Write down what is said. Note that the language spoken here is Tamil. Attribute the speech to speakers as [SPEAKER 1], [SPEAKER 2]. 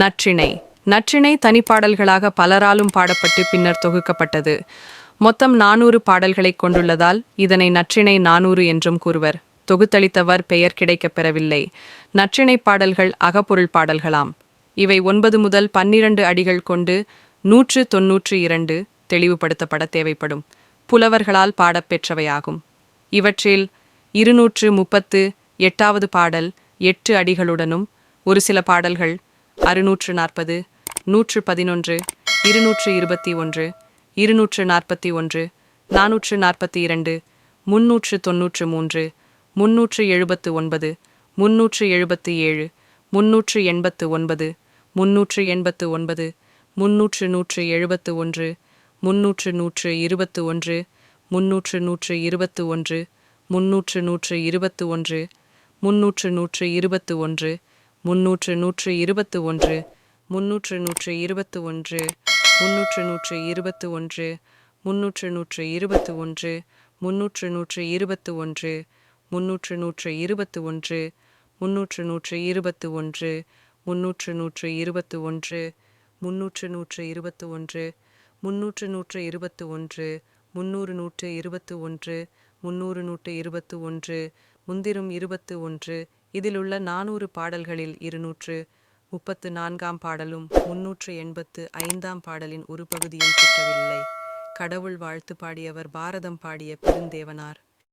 [SPEAKER 1] நற்றிணை. நற்றிணை தனிப்பாடல்களாக பலராலும் பாடப்பட்டு பின்னர் தொகுக்கப்பட்டது. மொத்தம் நானூறு பாடல்களை கொண்டுள்ளதால் இதனை நற்றிணை நானூறு என்றும் கூறுவர். தொகுத்தளித்தவர் பெயர் கிடைக்கப் பெறவில்லை. நற்றிணை பாடல்கள் அகப்பொருள் பாடல்களாம். இவை ஒன்பது முதல் பன்னிரண்டு அடிகள் கொண்டு நூற்று தொன்னூற்று இரண்டு தெளிவுபடுத்தப்பட தேவைப்படும். புலவர்களால் பாடப்பெற்றவையாகும் இவற்றில் இருநூற்று முப்பத்து எட்டாவது பாடல் எட்டு அடிகளுடனும் ஒரு சில பாடல்கள் அறுநூற்று நாற்பது நூற்று பதினொன்று இருநூற்று இருபத்தி ஒன்று இருநூற்று நாற்பத்தி ஒன்று நானூற்று நாற்பத்தி இரண்டு முன்னூற்று தொன்னூற்று மூன்று முன்னூற்று எழுபத்து ஒன்பது முன்னூற்று எழுபத்து ஏழு முன்னூற்று எண்பத்து ஒன்பது முன்னூற்று எண்பத்து ஒன்பது முன்னூற்று நூற்று எழுபத்து ஒன்று முன்னூற்று நூற்று இருபத்து ஒன்று முன்னூற்று நூற்று இருபத்து ஒன்று முன்னூற்று நூற்று இருபத்து ஒன்று முன்னூற்று நூற்று இருபத்து ஒன்று முன்னூற்று நூற்று இருபத்து ஒன்று முன்னூற்று நூற்று இருபத்து ஒன்று முன்னூற்று நூற்று இருபத்து ஒன்று முன்னூற்று நூற்று இருபத்து ஒன்று முன்னூற்று நூற்று இருபத்து ஒன்று முன்னூற்று நூற்று இருபத்து ஒன்று முன்னூற்று நூற்று இருபத்து ஒன்று முன்னூற்று நூற்று இருபத்து ஒன்று முன்னூற்று நூற்று இருபத்து ஒன்று முன்னூற்று நூற்று இருபத்து ஒன்று முன்னூறு நூற்று இருபத்து ஒன்று முன்னூறு நூற்று இருபத்து ஒன்று முந்திரும் இருபத்து ஒன்று இதிலுள்ள நானூறு பாடல்களில் இருநூற்று முப்பத்து நான்காம் பாடலும் முன்னூற்று எண்பத்து ஐந்தாம் பாடலின் ஒரு பகுதியும் கிட்டவில்லை. கடவுள் வாழ்த்து பாடியவர் பாரதம் பாடிய பெருந்தேவனார்.